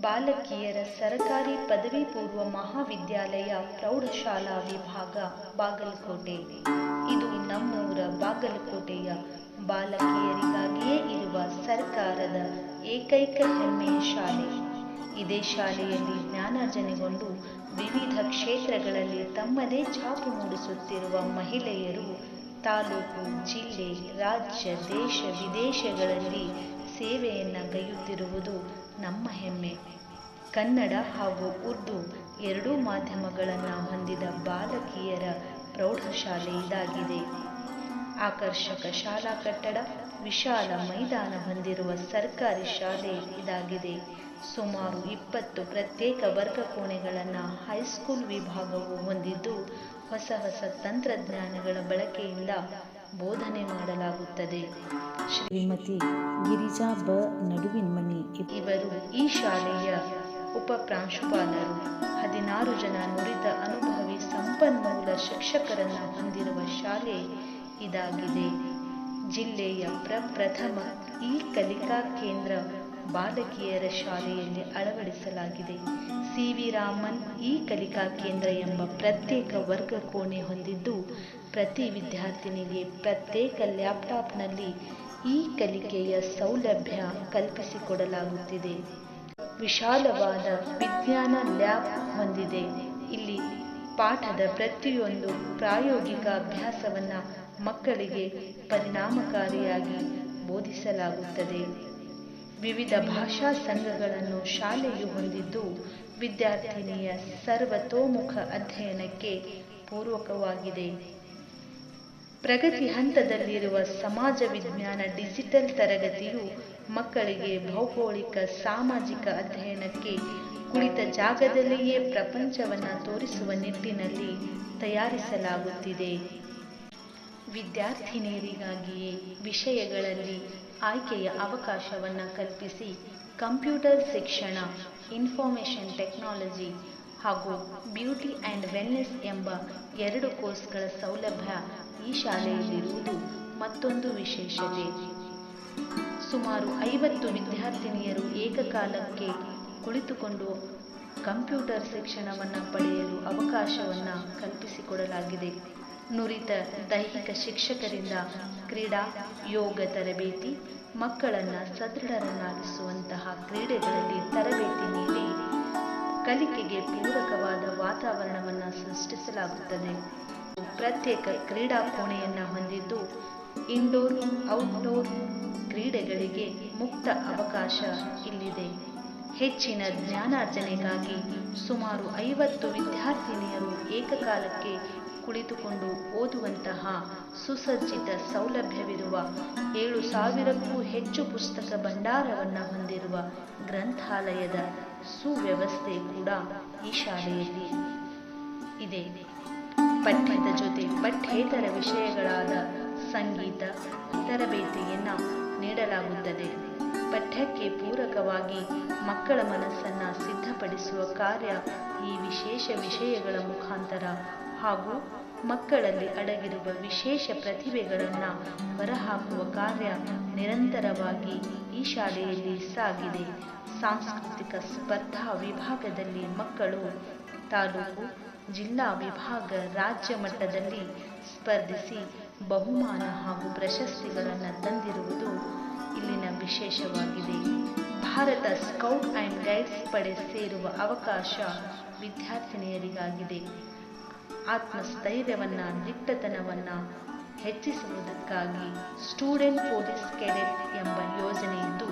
ಬಾಲಕಿಯರ ಸರಕಾರಿ ಪದವಿ ಪೂರ್ವ ಮಹಾವಿದ್ಯಾಲಯ ಪ್ರೌಢಶಾಲಾ ವಿಭಾಗ, ಬಾಗಲಕೋಟೆ. ಇದು ನಮ್ಮೂರ ಬಾಗಲಕೋಟೆಯ ಬಾಲಕಿಯರಿಗಾಗಿಯೇ ಇರುವ ಸರ್ಕಾರದ ಏಕೈಕ ಹೆಮ್ಮೆಯ ಶಾಲೆ. ಇದೇ ಶಾಲೆಯಲ್ಲಿ ಜ್ಞಾನಾರ್ಜನೆಗೊಂಡು ವಿವಿಧ ಕ್ಷೇತ್ರಗಳಲ್ಲಿ ತಮ್ಮದೇ ಛಾಪು ಮೂಡಿಸುತ್ತಿರುವ ಮಹಿಳೆಯರು ತಾಲೂಕು, ಜಿಲ್ಲೆ, ರಾಜ್ಯ, ದೇಶ, ವಿದೇಶಗಳಲ್ಲಿ ಸೇವೆಯನ್ನು ಗೈಯುತ್ತಿರುವುದು ನಮ್ಮ ಹೆಮ್ಮೆ. ಕನ್ನಡ ಹಾಗೂ ಉರ್ದು ಎರಡೂ ಮಾಧ್ಯಮಗಳನ್ನು ಹೊಂದಿದ ಬಾಲಕಿಯರ ಪ್ರೌಢಶಾಲೆ ಇದಾಗಿದೆ ಆಕರ್ಷಕ ಶಾಲಾ ಕಟ್ಟಡ, ವಿಶಾಲ ಮೈದಾನ ಹೊಂದಿರುವ ಸರ್ಕಾರಿ ಶಾಲೆ ಇದಾಗಿದೆ. ಸುಮಾರು ಇಪ್ಪತ್ತು ಪ್ರತ್ಯೇಕ ವರ್ಗ ಕೋಣೆಗಳನ್ನು ಹೈಸ್ಕೂಲ್ ವಿಭಾಗವು ಹೊಂದಿದ್ದು, ಹೊಸ ಹೊಸ ತಂತ್ರಜ್ಞಾನಗಳ ಬಳಕೆಯಿಂದ ಬೋಧನೆ ಮಾಡಲಾಗುತ್ತದೆ. ಶ್ರೀಮತಿ ಗಿರಿಜಾ ಬ ನಡುವಿನ್ಮನಿ ಇವರು ಈ ಶಾಲೆಯ ಉಪ ಪ್ರಾಂಶುಪಾಲರು. ಹದಿನಾರು ಜನ ನುರಿತ ಅನುಭವಿ ಸಂಪನ್ಮೂಲ ಶಿಕ್ಷಕರನ್ನು ಹೊಂದಿರುವ ಶಾಲೆ ಇದಾಗಿದೆ. ಜಿಲ್ಲೆಯ ಪ್ರಪ್ರಥಮ ಈ ಕಲಿಕಾ ಕೇಂದ್ರ ಬಾಲಕಿಯರ ಶಾಲೆಯಲ್ಲಿ ಅಳವಡಿಸಲಾಗಿದೆ. ಸಿ ವಿ ರಾಮನ್ ಈ ಕಲಿಕಾ ಕೇಂದ್ರ ಎಂಬ ಪ್ರತ್ಯೇಕ ವರ್ಗ ಕೋಣೆ ಹೊಂದಿದ್ದು ಪ್ರತಿ ವಿದ್ಯಾರ್ಥಿನಿಗೆ ಪ್ರತ್ಯೇಕ ಲ್ಯಾಪ್ಟಾಪ್ನಲ್ಲಿ ಈ ಕಲಿಕೆಯ ಸೌಲಭ್ಯ ಕಲ್ಪಿಸಿಕೊಡಲಾಗುತ್ತಿದೆ. ವಿಶಾಲವಾದ ವಿಜ್ಞಾನ ಲ್ಯಾಬ್ ಹೊಂದಿದೆ. ಇಲ್ಲಿ ಪಾಠದ ಪ್ರತಿಯೊಂದು ಪ್ರಾಯೋಗಿಕ ಅಭ್ಯಾಸವನ್ನು ಮಕ್ಕಳಿಗೆ ಪರಿಣಾಮಕಾರಿಯಾಗಿ ಬೋಧಿಸಲಾಗುತ್ತದೆ. ವಿವಿಧ ಭಾಷಾ ಸಂಘಗಳನ್ನು ಶಾಲೆಯು ಹೊಂದಿದ್ದು, ವಿದ್ಯಾರ್ಥಿನಿಯ ಸರ್ವತೋಮುಖ ಅಧ್ಯಯನಕ್ಕೆ ಪೂರ್ವಕವಾಗಿದೆ ಪ್ರಗತಿ ಹಂತದಲ್ಲಿರುವ ಸಮಾಜ ವಿಜ್ಞಾನ ಡಿಜಿಟಲ್ ತರಗತಿಯು ಮಕ್ಕಳಿಗೆ ಭೌಗೋಳಿಕ, ಸಾಮಾಜಿಕ ಅಧ್ಯಯನಕ್ಕೆ ಕುಳಿತ ಜಾಗದಲ್ಲಿಯೇ ಪ್ರಪಂಚವನ್ನು ತೋರಿಸುವ ನಿಟ್ಟಿನಲ್ಲಿ ತಯಾರಿಸಲಾಗುತ್ತಿದೆ. ವಿದ್ಯಾರ್ಥಿನಿಯರಿಗಾಗಿಯೇ ವಿಷಯಗಳಲ್ಲಿ ಆಯ್ಕೆಯ ಅವಕಾಶವನ್ನು ಕಲ್ಪಿಸಿ ಕಂಪ್ಯೂಟರ್ ಶಿಕ್ಷಣ, ಇನ್ಫಾರ್ಮೇಷನ್ ಟೆಕ್ನಾಲಜಿ ಹಾಗೂ ಬ್ಯೂಟಿ ಆ್ಯಂಡ್ ವೆಲ್ನೆಸ್ ಎಂಬ ಎರಡು ಕೋರ್ಸ್ಗಳ ಸೌಲಭ್ಯ ಈ ಶಾಲೆಯಲ್ಲಿರುವುದು ಮತ್ತೊಂದು ವಿಶೇಷತೆ. ಸುಮಾರು ಐವತ್ತು ವಿದ್ಯಾರ್ಥಿನಿಯರು ಏಕಕಾಲಕ್ಕೆ ಕುಳಿತುಕೊಂಡು ಕಂಪ್ಯೂಟರ್ ಶಿಕ್ಷಣವನ್ನು ಪಡೆಯಲು ಅವಕಾಶವನ್ನು ಕಲ್ಪಿಸಿಕೊಡಲಾಗಿದೆ. ನುರಿತ ದೈಹಿಕ ಶಿಕ್ಷಕರಿಂದ ಕ್ರೀಡಾ, ಯೋಗ ತರಬೇತಿ, ಮಕ್ಕಳನ್ನು ಸದೃಢರನ್ನಾಗಿಸುವಂತಹ ಕ್ರೀಡೆಗಳಲ್ಲಿ ತರಬೇತಿ ನೀಡಿ ಕಲಿಕೆಗೆ ಪೂರಕವಾದ ವಾತಾವರಣವನ್ನು ಸೃಷ್ಟಿಸಲಾಗುತ್ತದೆ. ಪ್ರತ್ಯೇಕ ಕ್ರೀಡಾ ಕೋಣೆಯನ್ನು ಹೊಂದಿದ್ದು ಇಂಡೋರ್ ಔಟ್ಡೋರ್ ಕ್ರೀಡೆಗಳಿಗೆ ಮುಕ್ತ ಅವಕಾಶ ಇಲ್ಲಿದೆ. ಹೆಚ್ಚಿನ ಜ್ಞಾನಾರ್ಜನೆಗಾಗಿ ಸುಮಾರು ಐವತ್ತು ವಿದ್ಯಾರ್ಥಿನಿಯರು ಏಕಕಾಲಕ್ಕೆ ಕುಳಿತುಕೊಂಡು ಓದುವಂತಹ ಸುಸಜ್ಜಿತ ಸೌಲಭ್ಯವಿರುವ ಏಳು ಸಾವಿರಕ್ಕೂ ಹೆಚ್ಚು ಪುಸ್ತಕ ಭಂಡಾರವನ್ನು ಹೊಂದಿರುವ ಗ್ರಂಥಾಲಯದ ಸುವ್ಯವಸ್ಥೆ ಕೂಡ ಈ ಶಾಲೆಯಲ್ಲಿ ಇದೆ. ಪಠ್ಯದ ಜೊತೆ ಪಠ್ಯೇತರ ವಿಷಯಗಳಾದ ಸಂಗೀತ, ತರಬೇತಿಯನ್ನು ನೀಡಲಾಗುತ್ತದೆ. ಪಠ್ಯಕ್ಕೆ ಪೂರಕವಾಗಿ ಮಕ್ಕಳ ಮನಸ್ಸನ್ನು ಸಿದ್ಧಪಡಿಸುವ ಕಾರ್ಯ ಈ ವಿಶೇಷ ವಿಷಯಗಳ ಮುಖಾಂತರ ಹಾಗೂ ಮಕ್ಕಳಲ್ಲಿ ಅಡಗಿರುವ ವಿಶೇಷ ಪ್ರತಿಭೆಗಳನ್ನು ಹೊರಹಾಕುವ ಕಾರ್ಯ ನಿರಂತರವಾಗಿ ಈ ಶಾಲೆಯಲ್ಲಿ ಸಾಗಿದೆ. ಸಾಂಸ್ಕೃತಿಕ ಸ್ಪರ್ಧಾ ವಿಭಾಗದಲ್ಲಿ ಮಕ್ಕಳು ತಾಲೂಕು ಜಿಲ್ಲಾ ವಿಭಾಗ ರಾಜ್ಯ ಮಟ್ಟದಲ್ಲಿ ಸ್ಪರ್ಧಿಸಿ ಬಹುಮಾನ ಹಾಗೂ ಪ್ರಶಸ್ತಿಗಳನ್ನು ತಂದಿರುವುದು ಇಲ್ಲಿನ ವಿಶೇಷವಾಗಿದೆ. ಭಾರತ ಸ್ಕೌಟ್ ಆ್ಯಂಡ್ ಗೈಡ್ಸ್ ಪಡೆ ಸೇರುವ ಅವಕಾಶ ವಿದ್ಯಾರ್ಥಿನಿಯರಿಗಾಗಿದೆ. ಆತ್ಮಸ್ಥೈರ್ಯವನ್ನು, ದಿಟ್ಟತನವನ್ನು ಹೆಚ್ಚಿಸುವುದಕ್ಕಾಗಿ ಸ್ಟೂಡೆಂಟ್ ಪೊಲೀಸ್ ಕೆಡೆಟ್ ಎಂಬ ಯೋಜನೆಯಿದ್ದು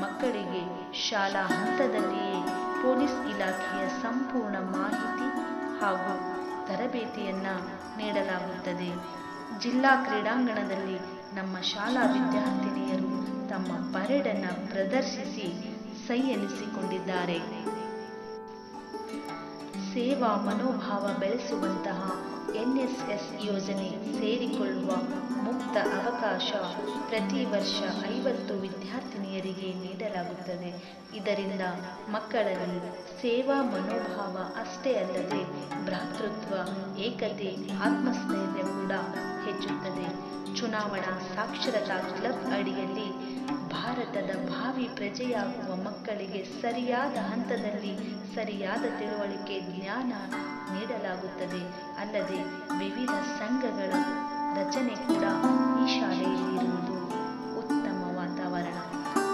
ಮಕ್ಕಳಿಗೆ ಶಾಲಾ ಹಂತದಲ್ಲಿಯೇ ಪೊಲೀಸ್ ಇಲಾಖೆಯ ಸಂಪೂರ್ಣ ಮಾಹಿತಿ ಹಾಗೂ ತರಬೇತಿಯನ್ನು ನೀಡಲಾಗುತ್ತದೆ. ಜಿಲ್ಲಾ ಕ್ರೀಡಾಂಗಣದಲ್ಲಿ ನಮ್ಮ ಶಾಲಾ ವಿದ್ಯಾರ್ಥಿನಿಯರು ತಮ್ಮ ಪರೇಡನ್ನು ಪ್ರದರ್ಶಿಸಿ ಸೈ ಎನಿಸಿಕೊಂಡಿದ್ದಾರೆ ಸೇವಾ ಮನೋಭಾವ ಬೆಳೆಸುವಂತಹ ಎನ್ಎಸ್ಎಸ್ ಯೋಜನೆ ಸೇರಿಕೊಳ್ಳುವ ಅವಕಾಶ ಪ್ರತಿ ವರ್ಷ ಐವತ್ತು ವಿದ್ಯಾರ್ಥಿನಿಯರಿಗೆ ನೀಡಲಾಗುತ್ತದೆ. ಇದರಿಂದ ಮಕ್ಕಳಲ್ಲಿ ಸೇವಾ ಮನೋಭಾವ ಅಷ್ಟೇ ಅಲ್ಲದೆ ಭ್ರಾತೃತ್ವ, ಏಕತೆ, ಆತ್ಮಸ್ಥೈರ್ಯ ಕೂಡ ಹೆಚ್ಚುತ್ತದೆ. ಚುನಾವಣಾ ಸಾಕ್ಷರತಾ ಕ್ಲಬ್ ಅಡಿಯಲ್ಲಿ ಭಾರತದ ಭಾವಿ ಪ್ರಜೆಯಾಗುವ ಮಕ್ಕಳಿಗೆ ಸರಿಯಾದ ಹಂತದಲ್ಲಿ ಸರಿಯಾದ ತಿಳುವಳಿಕೆ, ಜ್ಞಾನ ನೀಡಲಾಗುತ್ತದೆ. ಅಲ್ಲದೆ ವಿವಿಧ ಸಂಘಗಳ ರಚನೆ ಕೂಡ ಈ ಶಾಲೆಯಲ್ಲಿರುವುದು ಉತ್ತಮ ವಾತಾವರಣ.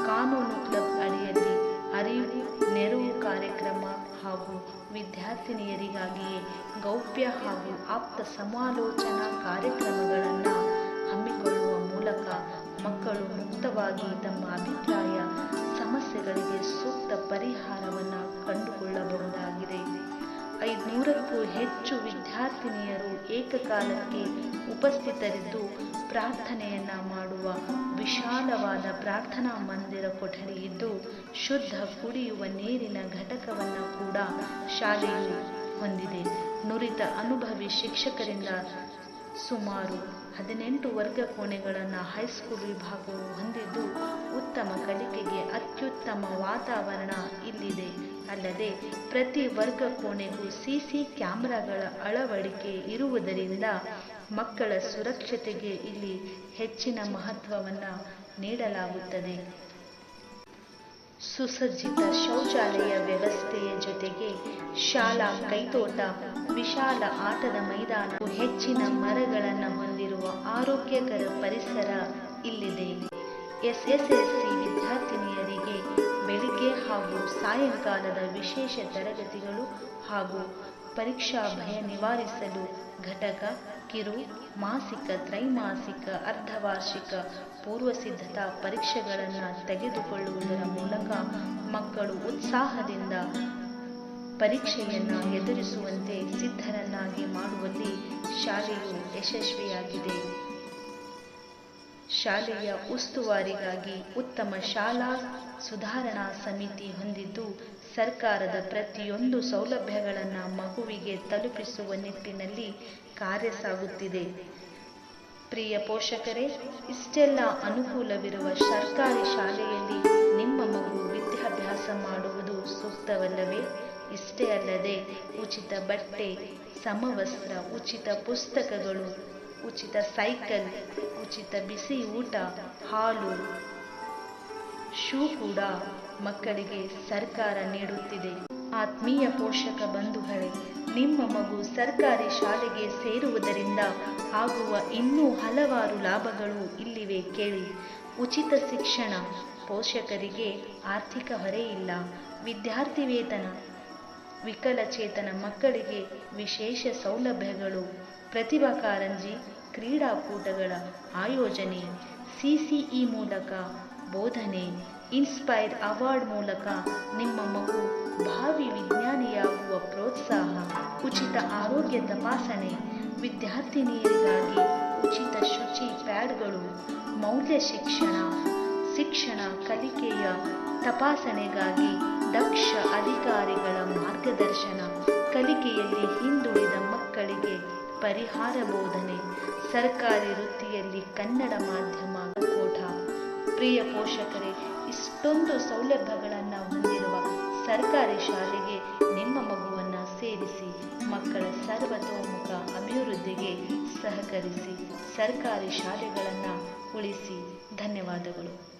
ಕಾನೂನು ಕ್ಲಬ್ ಅಡಿಯಲ್ಲಿ ಅರಿವು, ನೆರವು ಕಾರ್ಯಕ್ರಮ ಹಾಗೂ ವಿದ್ಯಾರ್ಥಿನಿಯರಿಗಾಗಿಯೇ ಗೌಪ್ಯ ಹಾಗೂ ಆಪ್ತ ಸಮಾಲೋಚನಾ ಕಾರ್ಯಕ್ರಮಗಳನ್ನು ಹಮ್ಮಿಕೊಳ್ಳುವ ಮೂಲಕ ಮಕ್ಕಳು ಮುಕ್ತವಾಗಿ ತಮ್ಮ ಅಭಿಪ್ರಾಯ, ಸಮಸ್ಯೆಗಳಿಗೆ ಸೂಕ್ತ ಪರಿಹಾರವನ್ನು ಕಂಡುಕೊಳ್ಳಬಹುದಾಗಿದೆ ಐದುನೂರಕ್ಕೂ ಹೆಚ್ಚು ವಿದ್ಯಾರ್ಥಿನಿಯರು ಏಕಕಾಲಕ್ಕೆ ಉಪಸ್ಥಿತರಿದ್ದು ಪ್ರಾರ್ಥನೆಯನ್ನ ಮಾಡುವ ವಿಶಾಲವಾದ ಪ್ರಾರ್ಥನಾ ಮಂದಿರ ಕೊಠಡಿ ಇದ್ದು ಶುದ್ಧ ಕುಡಿಯುವ ನೀರಿನ ಘಟಕವನ್ನು ಕೂಡ ಶಾಲೆಯು ಹೊಂದಿದೆ. ನುರಿತ ಅನುಭವಿ ಶಿಕ್ಷಕರಿಂದ ಸುಮಾರು ಹದಿನೆಂಟು ವರ್ಗ ಕೋಣೆಗಳನ್ನು ಹೈಸ್ಕೂಲ್ ವಿಭಾಗವು ಹೊಂದಿದ್ದು ಉತ್ತಮ ಕಲಿಕೆಗೆ ಅತ್ಯುತ್ತಮ ವಾತಾವರಣ ಇಲ್ಲಿದೆ. ಅಲ್ಲದೆ ಪ್ರತಿ ವರ್ಗ ಕೋಣೆಗೂ ಸಿಸಿ ಕ್ಯಾಮೆರಾಗಳ ಅಳವಡಿಕೆ ಇರುವುದರಿಂದ ಮಕ್ಕಳ ಸುರಕ್ಷತೆಗೆ ಇಲ್ಲಿ ಹೆಚ್ಚಿನ ಮಹತ್ವವನ್ನು ನೀಡಲಾಗುತ್ತದೆ. ಸುಸಜ್ಜಿತ ಶೌಚಾಲಯ ವ್ಯವಸ್ಥೆಯ ಜೊತೆಗೆ ಶಾಲಾ ಕೈತೋಟ, ವಿಶಾಲ ಆಟದ ಮೈದಾನ ಹೆಚ್ಚಿನ ಮರಗಳನ್ನು ಹೊಂದಿರುವ ಆರೋಗ್ಯಕರ ಪರಿಸರ ಇಲ್ಲಿದೆ. ಎಸ್ಎಸ್ಎಲ್ಸಿ ವಿದ್ಯಾರ್ಥಿನಿಯರಿಗೆ ಬೆಳಿಗ್ಗೆ ಹಾಗೂ ಸಾಯಂಕಾಲದ ವಿಶೇಷ ತರಗತಿಗಳು ಹಾಗೂ ಪರೀಕ್ಷಾ ಭಯ ನಿವಾರಿಸಲು ಘಟಕ, ಕಿರು, ಮಾಸಿಕ, ತ್ರೈಮಾಸಿಕ, ಅರ್ಧವಾರ್ಷಿಕ ಪೂರ್ವ ಸಿದ್ಧತಾ ಪರೀಕ್ಷೆಗಳನ್ನು ತೆಗೆದುಕೊಳ್ಳುವುದರ ಮೂಲಕ ಮಕ್ಕಳು ಉತ್ಸಾಹದಿಂದ ಪರೀಕ್ಷೆಯನ್ನು ಎದುರಿಸುವಂತೆ ಸಿದ್ಧರನ್ನಾಗಿ ಮಾಡುವಲ್ಲಿ ಶಾಲೆಯು ಯಶಸ್ವಿಯಾಗಿದೆ. ಶಾಲೆಯ ಉಸ್ತುವಾರಿಗಾಗಿ ಉತ್ತಮ ಶಾಲಾ ಸುಧಾರಣಾ ಸಮಿತಿ ಹೊಂದಿದ್ದು, ಸರ್ಕಾರದ ಪ್ರತಿಯೊಂದು ಸೌಲಭ್ಯಗಳನ್ನು ಮಗುವಿಗೆ ತಲುಪಿಸುವ ನಿಟ್ಟಿನಲ್ಲಿ ಕಾರ್ಯ ಸಾಗುತ್ತಿದೆ. ಪ್ರಿಯ ಪೋಷಕರೇ, ಇಷ್ಟೆಲ್ಲ ಅನುಕೂಲವಿರುವ ಸರ್ಕಾರಿ ಶಾಲೆಯಲ್ಲಿ ನಿಮ್ಮ ಮಗು ವಿದ್ಯಾಭ್ಯಾಸ ಮಾಡುವುದು ಸೂಕ್ತವಲ್ಲವೇ? ಇಷ್ಟೇ ಅಲ್ಲದೆ, ಉಚಿತ ಬಟ್ಟೆ, ಸಮವಸ್ತ್ರ, ಉಚಿತ ಪುಸ್ತಕಗಳು ಉಚಿತ ಸೈಕಲ್, ಉಚಿತ ಬಿಸಿ ಊಟ, ಹಾಲು, ಶೂ ಕೂಡ ಮಕ್ಕಳಿಗೆ ಸರ್ಕಾರ ನೀಡುತ್ತಿದೆ. ಆತ್ಮೀಯ ಪೋಷಕ ಬಂಧುಗಳೇ, ನಿಮ್ಮ ಮಗು ಸರ್ಕಾರಿ ಶಾಲೆಗೆ ಸೇರುವುದರಿಂದ ಆಗುವ ಇನ್ನೂ ಹಲವಾರು ಲಾಭಗಳು ಇಲ್ಲಿವೆ ಕೇಳಿ. ಉಚಿತ ಶಿಕ್ಷಣ ಪೋಷಕರಿಗೆ ಆರ್ಥಿಕ ಹೊರೆ ಇಲ್ಲ. ವಿದ್ಯಾರ್ಥಿ ವೇತನ ವಿಕಲಚೇತನ ಮಕ್ಕಳಿಗೆ ವಿಶೇಷ ಸೌಲಭ್ಯಗಳು ಪ್ರತಿಭಾ ಕಾರಂಜಿ ಕ್ರೀಡಾಕೂಟಗಳ ಆಯೋಜನೆ, ಸಿಸಿಇ ಮೂಲಕ ಬೋಧನೆ, ಇನ್ಸ್ಪೈರ್ ಅವಾರ್ಡ್ ಮೂಲಕ ನಿಮ್ಮ ಮಗು ಭಾವಿ ವಿಜ್ಞಾನಿಯಾಗುವ ಪ್ರೋತ್ಸಾಹ, ಉಚಿತ ಆರೋಗ್ಯ ತಪಾಸಣೆ, ವಿದ್ಯಾರ್ಥಿನಿಯರಿಗಾಗಿ ಉಚಿತ ಶುಚಿ ಪ್ಯಾಡ್ಗಳು, ಮೌಲ್ಯ ಶಿಕ್ಷಣ ಶಿಕ್ಷಣ ಕಲಿಕೆಯ ತಪಾಸಣೆಗಾಗಿ ದಕ್ಷ ಅಧಿಕಾರಿಗಳ ಮಾರ್ಗದರ್ಶನ, ಕಲಿಕೆಯಲ್ಲಿ ಹಿಂದುಳಿದ ಮಕ್ಕಳಿಗೆ ಪರಿಹಾರ ಬೋಧನೆ, ಸರ್ಕಾರಿ ವೃತ್ತಿಯಲ್ಲಿ ಕನ್ನಡ ಮಾಧ್ಯಮ ಕೂಟ. ಪ್ರಿಯ ಪೋಷಕರೇ, ಇಷ್ಟೊಂದು ಸೌಲಭ್ಯಗಳನ್ನು ಹೊಂದಿರುವ ಸರ್ಕಾರಿ ಶಾಲೆಗೆ ನಿಮ್ಮ ಮಗುವನ್ನು ಸೇರಿಸಿ, ಮಕ್ಕಳ ಸರ್ವತೋಮುಖ ಅಭಿವೃದ್ಧಿಗೆ ಸಹಕರಿಸಿ, ಸರ್ಕಾರಿ ಶಾಲೆಗಳನ್ನು ಉಳಿಸಿ. ಧನ್ಯವಾದಗಳು.